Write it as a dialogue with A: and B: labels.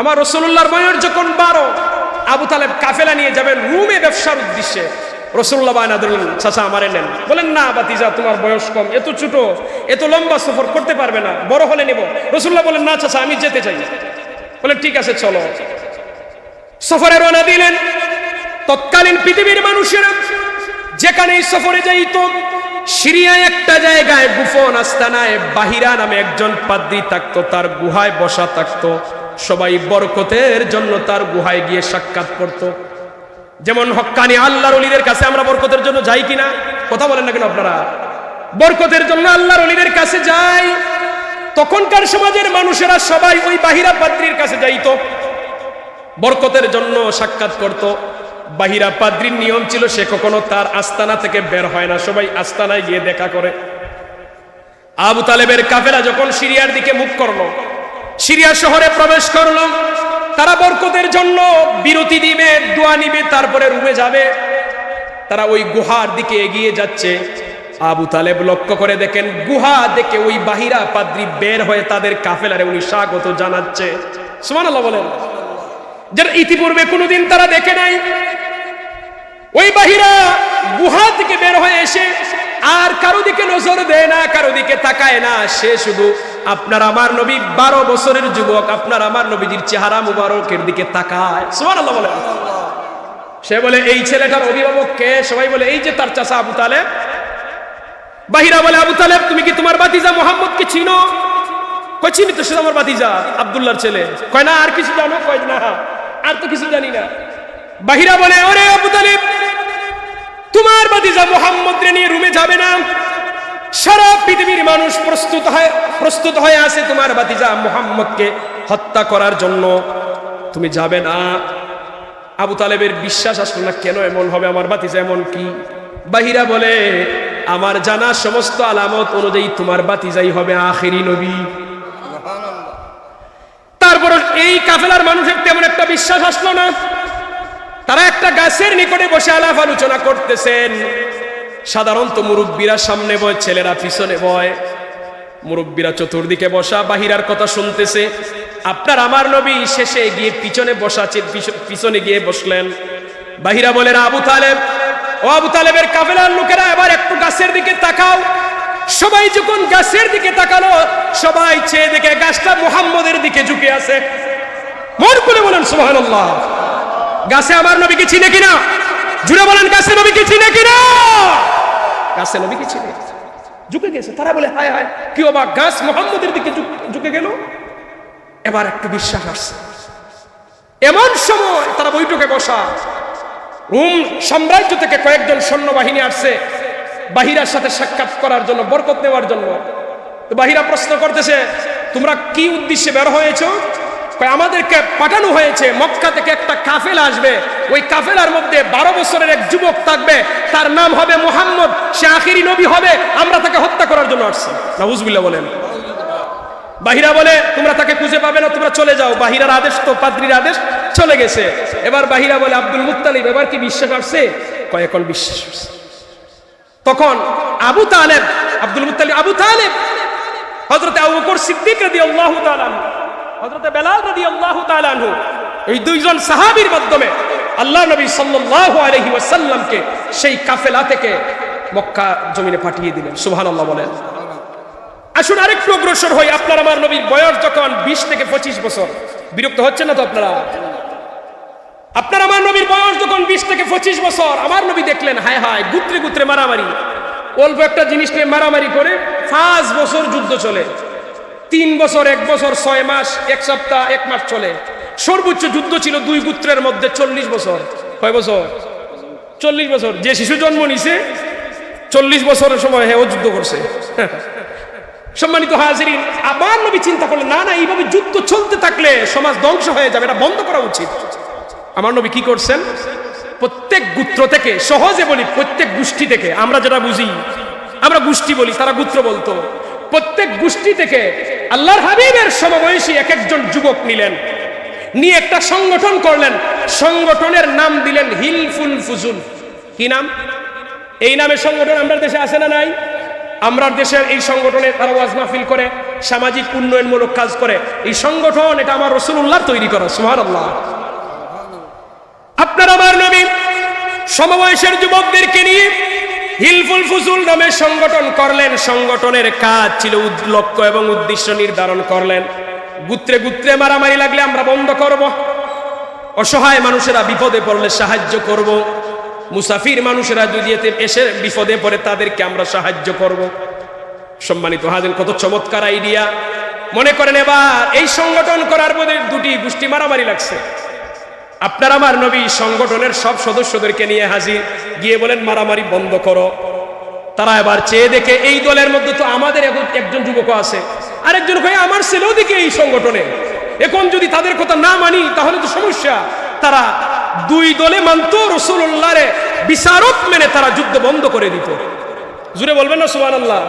A: আমার রসুল্লাহর বয়স যখন বারো, আবু তালেব কাফেলা নিয়ে যাবেন রুমে ব্যবসার উদ্দেশ্যে। রসুল্লাহ বায়না ধরলেন, চাচা, আমারে বলেন, না বাতিজা তোমার বয়স কম এত ছোট এত লম্বা সফর, করতে পারবে না, বড় হলে নেব। রসুল্লাহ বলেন, না, চাচা, আমি যেতে চাই। বলেন, ঠিক আছে, চলো। সফরে রওনা দিলেন, তৎকালীন পৃথিবীর মানুষেরা যেখানে সফরে যাইত সিরিয়ায় একটা জায়গায় গুফন আস্তানায় বাহিরা নামে একজন পাদ্রী থাকতো, তার গুহায় বসা থাকতো। সবাই বরকতের জন্য তার গুহায় গিয়ে সাক্ষাৎ করত। যেমন হক্কানি আল্লাহর অলিদের কাছে আমরা বরকতের জন্য যাই কিনা, কথা বলেন না কেন আপনারা? বরকতের জন্য আল্লাহর অলিদের কাছে যাই। তখনকার সমাজের মানুষেরা সবাই ওই বাহিরা পাদ্রীর কাছে যাইত। বরকতের জন্য সাক্ষাৎ করত। বাহিরা পাদ্রির নিয়ম ছিল সে কখনো তার আস্তানা থেকে বের হয় না, সবাই আস্তানায় গিয়ে দেখা করে। আবু তালেবের কাফেলা যখন সিরিয়ার দিকে মুখ করল সিরিয়া শহরে প্রবেশ করল। তারা বরকতের জন্য বিরতি দিবে, দোয়া নিবে, তারপরে রুমে যাবে। তারা ওই গুহার দিকে এগিয়ে যাচ্ছে। আবু তালেব লক্ষ্য করে দেখেন, গুহা দেখে ওই বাহিরা পাদ্রি বের হয়ে তাদের কাফেলারে উনি স্বাগত জানাচ্ছে। সুমান বলেন। যারা ইতিপূর্বে কোনোদিন তারা দেখে নাই। ওই বাহিরা গুহা থেকে বের হয়ে এসে আর কারও দিকে নজর দেয় না, কারও দিকে তাকায় না। সে শুধু আপনার আমার নবী, বারো বছরের যুবক, আপনার আমার নবীজির চেহারা মুবারকের দিকে তাকায়। বলে। সে বলে, এই ছেলেটার অভিভাবক কে? সবাই বলে, এই যে তার চাষা আবু তালেব। বাহিরা বলে, আবু তালেব, তুমি কি তোমার বাতিজা মোহাম্মদ কি চিনো? কই চিনি তো, সে আমার বাতিজা আব্দুল্লাহর ছেলে। কয়, না, আর কিছু জানো? কয়, না, আর তো কিছু জানি না। বাহিরা বলে, ওরে আবু তালেব তোমার বাতিজা মোহাম্মদ নিয়ে রুমে যাবে না সারা পৃথিবীর মানুষ প্রস্তুত হয় প্রস্তুত হয়ে আছে তোমার বাতিজা মোহাম্মদকে হত্যা করার জন্য। তুমি যাবে না। আবু তালেবের বিশ্বাস আসলো না কেন এমন হবে? আমার বাতিজা এমন কি? বাহিরা বলে আমার জানা সমস্ত আলামত অনুযায়ী তোমার বাতিজাই হবে আখেরি নবী। তারপর এই কাফেলার মানুষের তেমন একটা বিশ্বাস আসলো না। তারা একটা গাছের নিকটে বসে আলাপ আলোচনা করতেছেন। সাধারণত মুরব্বীরা সামনে বয়, ছেলেরা পিছনে বয়। মুরব্বীরা চতুর্দিকে বসা, বাহিরার কথা শুনতেছে। আপনার আমার নবী শেষে গিয়ে পিছনে বসা পিছনে গিয়ে বসলেন। বাহিরা বলেন, আবু তালেব, ও আবু তালেবের কাফেলার লোকেরা, এবার একটু গাছের দিকে তাকাও। সবাই যখন গাছের দিকে তাকালো, সবাই চেয়ে দেখে গাছটা মুহাম্মদের দিকে ঝুঁকে আছে। মন করে বলেন, সুবহানাল্লাহ। গাছে আমার নবীকে চিনে কিনা? জুড়ে বলেন গাছে নবীকে চিনে কিনা? গাছে নবীকে চিনে। ঝুঁকে গেছে। তারা বলে, হায় হায় কেউ বা গাছ মোহাম্মদের দিকে ঝুঁক- গেল। এবার একটু বিশ্বাস আসছে। এমন সময় তারা বৈঠকে বসা। রোম সাম্রাজ্য থেকে কয়েকজন সৈন্যবাহিনী আসছে। বাহিরার সাথে সাক্ষাৎ করার জন্য, বরকত নেওয়ার জন্য। তো বাহিরা প্রশ্ন করতেছে, তোমরা কি উদ্দেশ্যে বের হয়েছো? আমাদেরকে পাঠানো হয়েছে, মক্কা থেকে একটা কাফেল আসবে। ওই কাফেলার মধ্যে বারো বছরের এক যুবক থাকবে, তার নাম হবে মোহাম্মদ, সে আখিরি নবী হবে, আমরা তাকে হত্যা করার জন্য আসছি। নাউজুবিল্লাহ বলেন। বাহিরা বলে, তোমরা তাকে খুঁজে পাবে না, তোমরা চলে যাও। বাহিরার আদেশ তো, পাদ্রির আদেশ চলে গেছে। এবার বাহিরা বলে, আব্দুল মুত্তালিব, এবার কি বিশ্বাস আসছে? কয়, এখন বিশ্বাস আসছে। তখন Abu Talib, Abdul Muttalib, Abu Talib হজরতে আবু বকর সিদ্দিক রাদিয়াল্লাহু তাআলা হজরতে বেলাল রাদিয়াল্লাহু তাআলা আনহু, এই দুইজন সাহাবীর মাধ্যমে আল্লাহ নবী সাল্লাল্লাহু আলাইহি ওয়াসাল্লামকে সেই কাফেলা থেকে মক্কা জমিনে পাঠিয়ে দিলেন। সুবহানাল্লাহ বলেন। আসুন আরেকটু অগ্রসর হই। আপনার আমার নবীর বয়স যখন বিশ থেকে পঁচিশ বছর। বিরক্ত হচ্ছে না তো আপনারা? আপনার আমার নবীর বয়স যখন বিশ থেকে পঁচিশ বছর, আমার নবী দেখলেন, হায় হায়, গুত্রে গুত্রে মারামারি। অল্প একটা জিনিস নিয়ে মারামারি করে পাঁচ বছর যুদ্ধ চলে। তিন বছর, এক বছর, ছয় মাস, এক সপ্তাহ, এক মাস চলে। সর্বোচ্চ যুদ্ধ ছিল দুই পুত্রের মধ্যে চল্লিশ বছর। কয় বছর? চল্লিশ বছর। যে শিশু জন্ম নিছে, চল্লিশ বছরের সময় হ্যাঁ ও যুদ্ধ করছে। সম্মানিত হাজিরিন, আবার নবী চিন্তা করলেন, না না, এইভাবে যুদ্ধ চলতে থাকলে সমাজ ধ্বংস হয়ে যাবে, এটা বন্ধ করা উচিত। আমার নবী কি করছেন? প্রত্যেক গুত্র থেকে, সহজে বলি, প্রত্যেক গোষ্ঠী থেকে, আমরা যেটা বুঝি, আমরা গোষ্ঠী বলি, তারা গুত্র বলতো। প্রত্যেক গোষ্ঠী থেকে আল্লাহর হাবিবের সমবয়সী এক একজন যুবক নিলেন। নিয়ে একটা সংগঠন করলেন। সংগঠনের নাম দিলেন হিলফুল ফুজুল। কি নাম? এই নামের সংগঠন আমরা দেশে আছে না নাই? আমরা দেশের এই সংগঠনে তারা ওয়াজ মাহফিল করে, সামাজিক উন্নয়নমূলক কাজ করে, এই সংগঠন এটা আমার রসুল্লাহ তৈরি করা সুহান আল্লাহ আপনার আমার নবী সমবয়সের যুবকদেরকে নিয়ে হিলফুল ফুজুল নামে সংগঠন করলেন। সংগঠনের কাজ ছিল লক্ষ্য এবং উদ্দেশ্য নির্ধারণ করলেন। গুত্রে গুত্রে মারামারি লাগলে আমরা বন্ধ করব। অসহায় মানুষেরা বিপদে পড়লে সাহায্য করব। মুসাফির মানুষেরা যদি এসে বিপদে পড়ে, তাদেরকে আমরা সাহায্য করব। সম্মানিত হাজেন কত চমৎকার আইডিয়া মনে করেন এবার, এই সংগঠন করার মধ্যে দুটি গোষ্ঠী মারামারি লাগছে। আপনার আমার নবী সংগঠনের সব সদস্যদেরকে নিয়ে হাজির। গিয়ে বলেন, মারামারি বন্ধ করো। তারা এবার চেয়ে দেখে, এই দলের মধ্যে তো আমাদের একজন যুবক আছে। আরেকজন কয়ে, আমার ছেলেও দিকে এই সংগঠনে। এখন যদি তাদের কথা না মানি, তাহলে তো সমস্যা। তারা দুই দলে মানত রসুল্লাহরে বিচারক মেনে তারা যুদ্ধ বন্ধ করে দিত। জুড়ে বলবেন না সুমান আল্লাহ